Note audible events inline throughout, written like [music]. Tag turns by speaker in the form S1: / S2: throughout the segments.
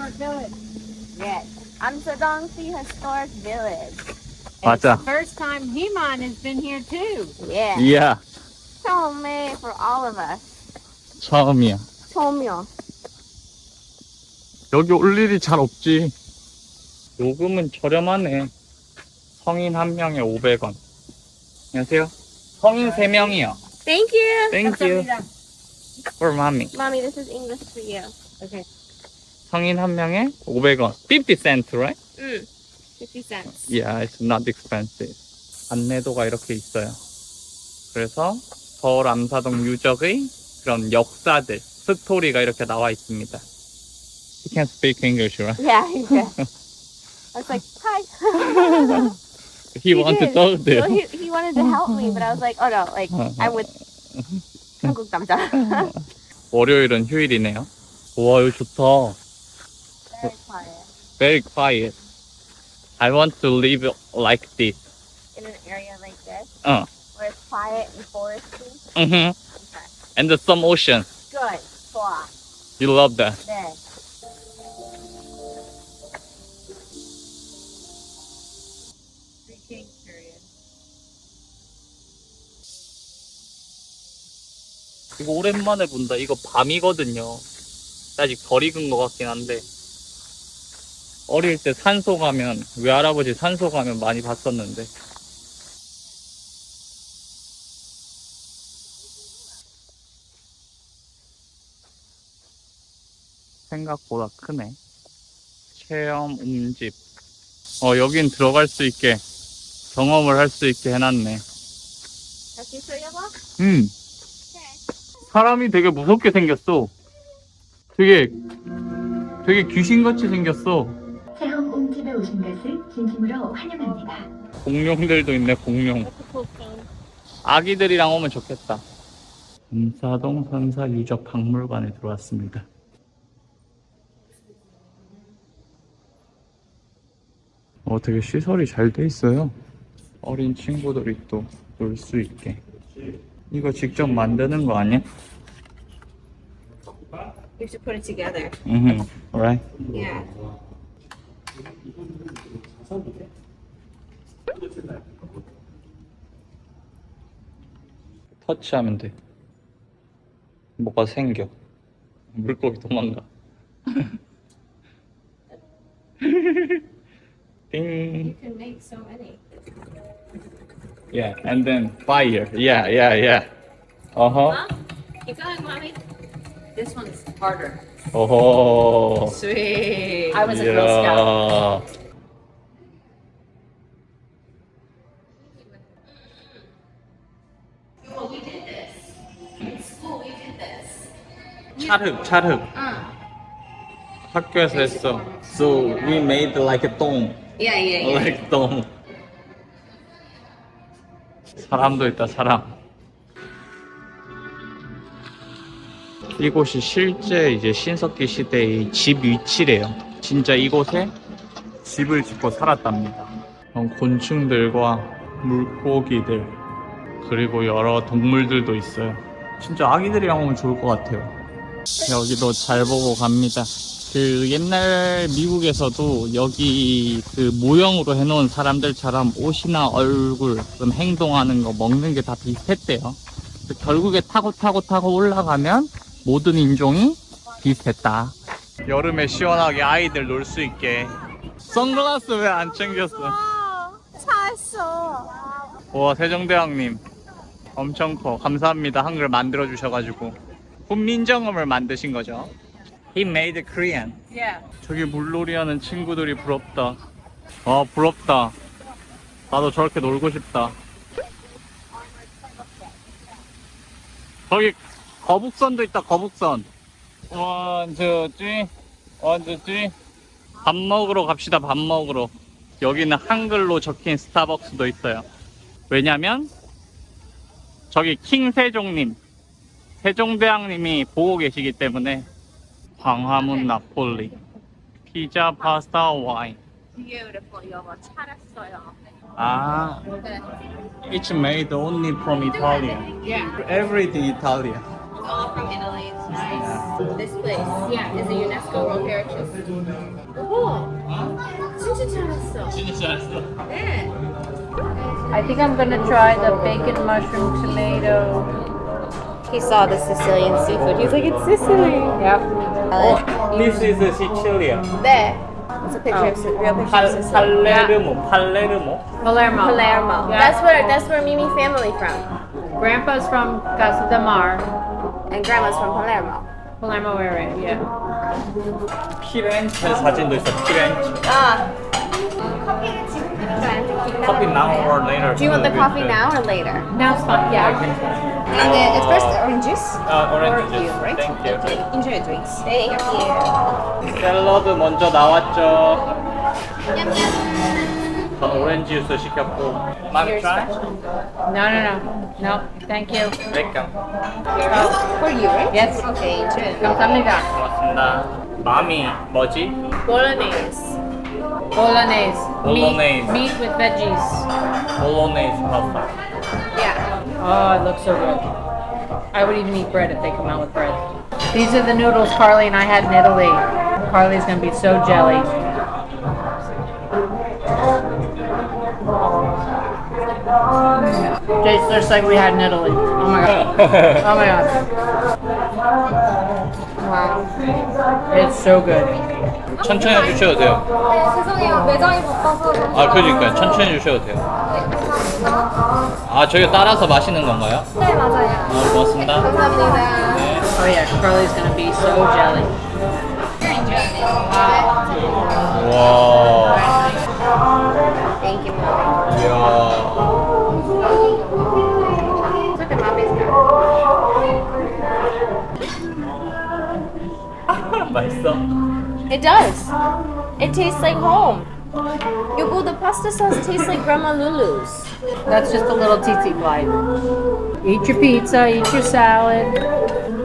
S1: Historic Village.
S2: Yes. Amsterdamse Historic Village.
S3: 맞아.
S1: First time Heman has been here too.
S2: Yeah.
S3: 이야,
S2: 처음에 for all of us.
S3: 처음이야.
S2: 처음이요.
S3: 여기 올 일이 잘 없지. 요금은 저렴하네. 성인 한 명에 500원. 안녕하세요. 성인 3명이요.
S2: Thank you.
S3: Thank you. For mommy.
S2: Mommy, this is English for you.
S1: Okay.
S3: 성인 한 명에 500원. 50 cent, right?
S2: Mm. 50 cents.
S3: Yeah, it's not expensive. 안내도가 이렇게 있어요. 그래서 서울 암사동 유적의 그런 역사들, 스토리가 이렇게 나와 있습니다. He can speak English, right?
S2: Yeah, good. I was like, hi.
S3: He, wanted
S2: did.
S3: to talk to
S2: Well,
S3: you.
S2: he, he wanted to help me, but I was like, oh no, like, I'm with 한국 남자.
S3: 월요일은 휴일이네요. 와, 여기 좋다.
S2: Very quiet.
S3: Very quiet. I want to live like this.
S2: In an area like this,
S3: Uh.
S2: where it's quiet and foresty.
S3: hmm
S2: Okay.
S3: And the some ocean.
S2: Good. 좋아.
S3: You love that.
S2: 네.
S1: Three Kings period.
S3: 이거 오랜만에 본다. 이거 밤이거든요. 아직 덜 익은 것 같긴 한데. 어릴 때 산소 가면, 외할아버지 산소 가면 많이 봤었는데. 생각보다 크네. 체험 음집. 어, 여긴 들어갈 수 있게, 경험을 할 수 있게 해놨네.
S2: 다시 소여봐?
S3: 음. 사람이 되게 무섭게 생겼어. 되게, 되게 귀신같이 생겼어.
S4: 오신 것을 진심으로 환영합니다.
S3: 공룡들도 있네, 공룡. 아기들이랑 오면 좋겠다. 인사동 선사 유적 박물관에 들어왔습니다. 어, 되게 시설이 잘 돼 있어요. 어린 친구들이 또 놀 수 있게. 이거 직접 만드는 거 아니야?
S2: You should put it together.
S3: 음, alright.
S2: Yeah.
S3: 터치하면 돼. 뭐가 생겨. 물고기 도망가. 띵.
S2: You can make so many.
S3: Yeah, and then fire. Yeah, yeah, yeah. Uh-huh.
S2: Huh? Keep going, mommy. This one's harder.
S3: 어허.
S2: Sweet. I was a Girl Scout.
S3: 이야.
S2: Well, we did this. In school, we did this.
S3: 찰흙, 찰흙.
S2: Uh.
S3: 학교에서 했어. So we made like a 똥.
S2: Yeah, yeah, yeah.
S3: like 똥. 사람도 있다, 사람. 이곳이 실제 이제 신석기 시대의 집 위치래요. 진짜 이곳에 집을 짓고 살았답니다. 곤충들과 물고기들 그리고 여러 동물들도 있어요. 진짜 아기들이랑 오면 좋을 것 같아요. 여기도 잘 보고 갑니다. 그 옛날 미국에서도 여기 그 모형으로 해놓은 사람들처럼 옷이나 얼굴, 행동하는 거, 먹는 게 다 비슷했대요. 그래서 결국에 타고 타고 타고 올라가면 모든 인종이 비슷했다. 여름에 시원하게 아이들 놀 수 있게. 선글라스 왜 안 챙겼어?
S2: 차했어.
S3: 와 세종대왕님 엄청 커 감사합니다 한글 만들어 주셔가지고 훈민정음을 만드신 거죠 He made Korean
S2: Yeah.
S3: 저기 물놀이 하는 친구들이 부럽다 아 부럽다 나도 저렇게 놀고 싶다 저기 거북선도 있다 거북선 원, 투, 쓰리 원, 투, 쓰리 밥 먹으러 갑시다 밥 먹으러 여기는 한글로 적힌 스타벅스도 있어요 왜냐면 저기 킹 세종님 세종대왕님이 보고 계시기 때문에 광화문 나폴리 피자 파스타 와인
S2: Beautiful. 여보 차렸어요.
S3: 아
S2: 네.
S3: It's made only from Italia
S2: Yeah.
S3: Everything Italia
S2: all from Italy. It's nice. This place, yeah, is a UNESCO World Heritage. 오, 진짜 잘했어.
S3: 진짜 잘했어.
S2: 네.
S1: I think I'm gonna try the bacon mushroom tomato.
S2: He saw the Sicilian seafood. He's like, it's Sicily.
S1: Yep.
S3: This is Sicilia.
S2: 네. It's a picture of Si- real picture
S3: 팔,
S2: of Sicily.
S3: 팔레르모, 팔레르모.
S1: Palermo.
S2: Palermo.
S1: Yeah.
S2: That's where that's where Mimi family from,
S1: Grandpa's from Casa de Mar,
S2: and Grandma's from Palermo.
S1: Palermo area. Yeah.
S3: 피렌체 사진도 있어. 피렌체.
S2: 아. 커피는 지금 드릴까요?
S3: Coffee now or later?
S2: Do you want the coffee now or later?
S1: Now it's fine. Yeah.
S2: And then at first orange juice.
S3: 아, 오렌지
S2: Or you,
S3: 주스.
S2: right?
S3: Thank you.
S2: Okay, enjoy your drinks. Thank you.
S3: 샐러드 먼저 나왔죠.
S2: 냠냠.
S3: 전 오렌지 주스 시켰고. 맘이
S2: Yours
S3: try?
S2: special.
S1: No, no, no. No, thank you.
S3: welcome.
S2: For you, right?
S1: Yes.
S2: Okay, enjoy.
S1: 감사합니다.
S3: 고맙습니다. 맘이 뭐지?
S2: Bolognese.
S1: Bolognese.
S3: Bolognese.
S1: Meat, meat with veggies.
S3: 볼로네이즈 파스타.
S2: Yeah.
S1: Oh, it looks so good. I would even eat bread if they come out with bread. These are the noodles Carly and I had in Italy. Carly's gonna be so jelly. Tastes just like we had in Italy. Oh my god. Oh my god.
S2: Wow.
S1: It's so good.
S3: 천천히 해주셔도 돼요.
S2: 네, 죄송해요. 매장이 바빠서.
S3: 아, 그러니까요. 천천히 해주셔도 돼요. 아, 저희 따라서 마시는 건가요?
S2: 네, 맞아요.
S3: 아, 고맙습니다.
S2: 감사합니다.
S3: 네.
S1: Oh yeah, Carly's gonna be so jelly.
S3: 와.
S2: car.
S3: 맛있어?
S2: It does. It tastes like home. Yogo, the pasta sauce tastes like Grandma Lulu's.
S1: That's just a little tsetse flight. Eat your pizza, eat your salad.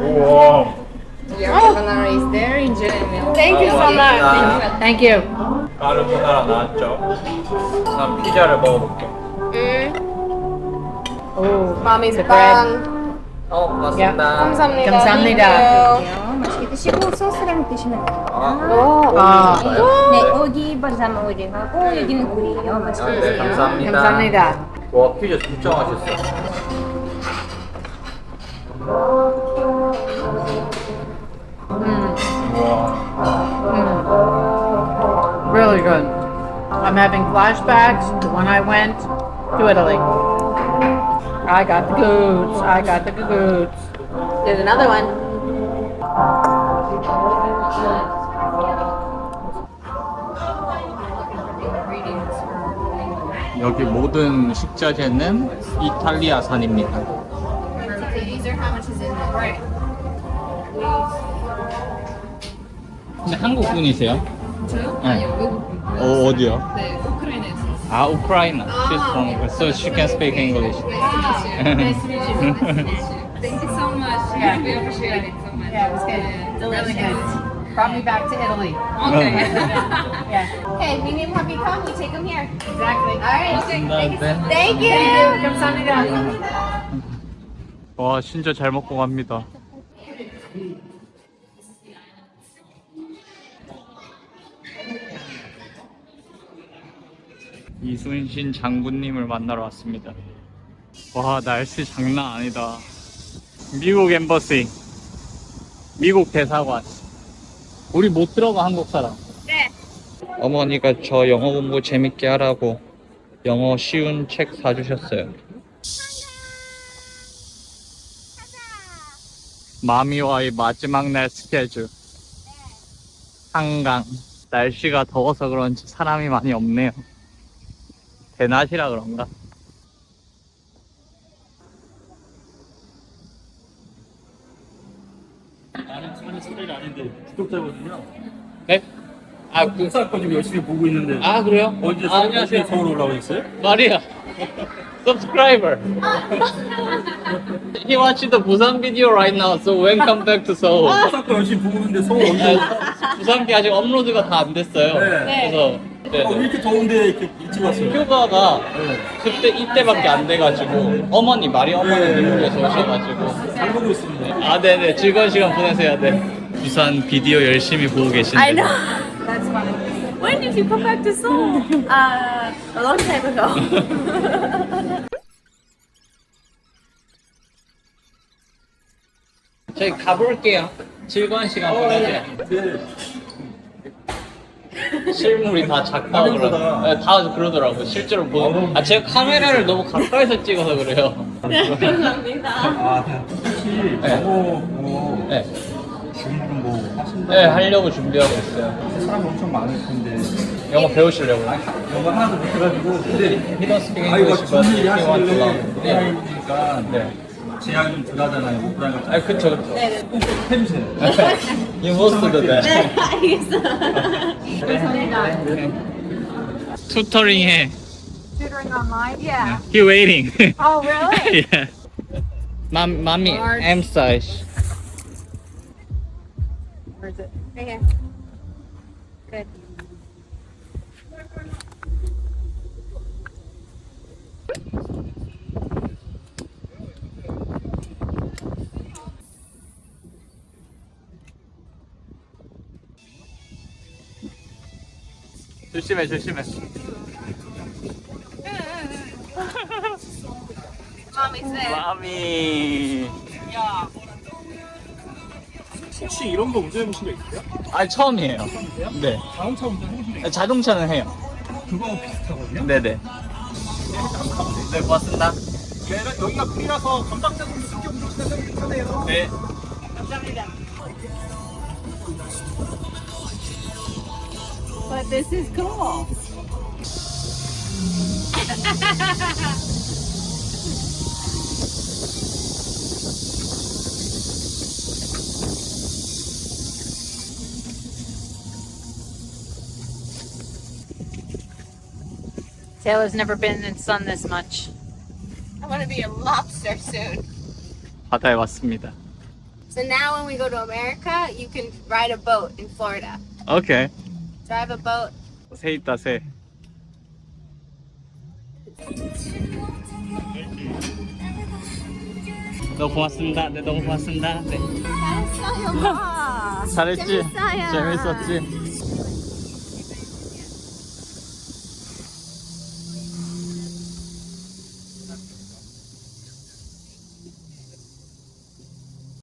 S3: 우와.
S2: Your carbonara is very genuine. Thank you so much.
S1: Thank you.
S3: 까르보나라 나왔죠? 난 피자를 먹어볼게.
S2: Mm.
S1: Oh,
S2: Mommy's
S1: the bread.
S2: bang.
S3: 어, 고맙습니다.
S2: 감사합니다.
S1: 감사합니다.
S2: 드시고 소스랑 드시면 돼요. 오.
S1: 아,
S2: 네, 여기 발사믹 오일하고 여기는 굴이에요. 맛있게
S3: 네,
S2: 드세요.
S3: 감사합니다.
S1: 감사합니다.
S3: 와, 피자 진짜 맛있어. 우와.
S1: Really good. I'm having flashbacks to when I went to Italy. I got the goods. I got the goods.
S2: There's another one.
S3: 여기 모든 식자재는 이탈리아산입니다. 근데 한국 분이세요? 저요? 네. 어, 어디요? 네, 우크라이나에서. 아, 우크라이나. She's from, so she can speak English.
S5: Thank you so much. Yeah, we appreciate it so much.
S1: Yeah, it was good. Really good. Brought me back to Italy.
S5: Okay.
S1: Yeah,
S2: Okay, we need puppy come. You take them here.
S1: exactly.
S2: All right.
S3: 네.
S2: Thank you.
S1: 감사합니다.
S3: 와, 진짜 잘 먹고 갑니다. 이순신 장군님을 만나러 왔습니다. 와, 날씨 장난 아니다. 미국 엠버시. 미국 대사관. 우리 못 들어가, 한국 사람.
S2: 네.
S3: 어머니가 저 영어 공부 재밌게 하라고 영어 쉬운 책 사주셨어요. 마미와의 마지막 날 스케줄. 한강. 날씨가 더워서 그런지 사람이 많이 없네요. 대낮이라 그런가?
S6: 나는 차는 스타일 아닌데 구독자거든요.
S3: 네? 아, 그,
S6: 공사 거 지금 열심히 보고 있는데
S3: 아 그래요?
S6: 언제
S3: 아,
S6: 서울,
S3: 안녕하세요.
S6: 서울 올라와 있어요?
S3: 마리아. Subscriber. He watched the Busan video right now, so when come back to Seoul.
S6: 공사 거 열심히 보고 있는데 서울 언제?
S3: 아, 부산기 아직 업로드가 다 안 됐어요.
S6: 네.
S3: 그래서 네.
S6: 어, 왜 이렇게 더운데 이렇게 일찍 왔어요?
S3: 휴가가 그때 이때밖에 안 돼가지고 어머니 마리 어머니 미국에서 오셔가지고
S6: 잘 보고 있습니다.
S3: 아 네네 즐거운 시간 보내세요 네 부산 비디오 열심히 보고 계신데
S2: I know. [laughs] That's funny. When did you come back to Seoul? Uh, a long time ago. [laughs]
S3: 저희 가볼게요 즐거운 시간 보내세요
S6: 네.
S3: 실물이 다 작다고
S6: 화면보다.
S3: 그러 네, 다 그러더라고요 실제로 보는 아 제가 카메라를 너무 가까이서 찍어서 그래요 [laughs]
S2: 감사합니다.
S6: 아, 혹시
S3: 네.
S6: 영어 뭐
S3: 네,
S6: 공부를 뭐 하신다?
S3: 네 하려고 준비하고 있어요
S6: 사람 엄청 많을 텐데
S3: 영어 배우시려고요?
S6: 영어 하나도 못해가지고 근데
S3: He don't speak
S6: 아 이거
S3: English but
S6: 준비
S3: to
S6: 하시길래
S3: learn 네.
S6: 온라인이니까
S3: 네.
S6: 제약이 좀 덜하잖아요. 오프라인 같은
S3: 아 그쵸 그쵸
S2: 네네.
S6: 꼭 해주세요.
S3: You must do that
S2: 네, 알겠어. 감사합니다.
S3: 투터링 해
S2: Tutoring online? Yeah.
S3: He waiting
S2: Oh, really?
S3: yeah. Mom, mommy,
S2: Large.
S3: M size.
S2: Here. Good.
S3: 조심해, 조심해.
S2: Mommy's there.
S3: 마미.
S6: 혹시 이런 거 운전해 보신 적 있어요?
S3: 아 처음이에요. 네.
S6: 자동차 운전 해보신 적 있어요?
S3: 자동차는 해요.
S6: 그거 비슷하거든요.
S3: 네네. 네, 고맙습니다.
S6: 얘는 여기가 풀이라서 좀 쉽게 운전하시면 괜찮아요.
S3: 네.
S2: But this is cool. [laughs]
S1: Taylor's never been in sun this much.
S2: I want to be a lobster soon.
S3: 바다에 왔습니다.
S2: So now when we go to America, you can ride a boat in Florida.
S3: 오케이.
S2: Drive a boat.
S3: 새 있다 새. 너무 고맙습니다. 네, 너무 고맙습니다. 네.
S2: 잘했어요, 마.
S3: 잘했지?
S2: 재밌어요.
S3: 재밌었지?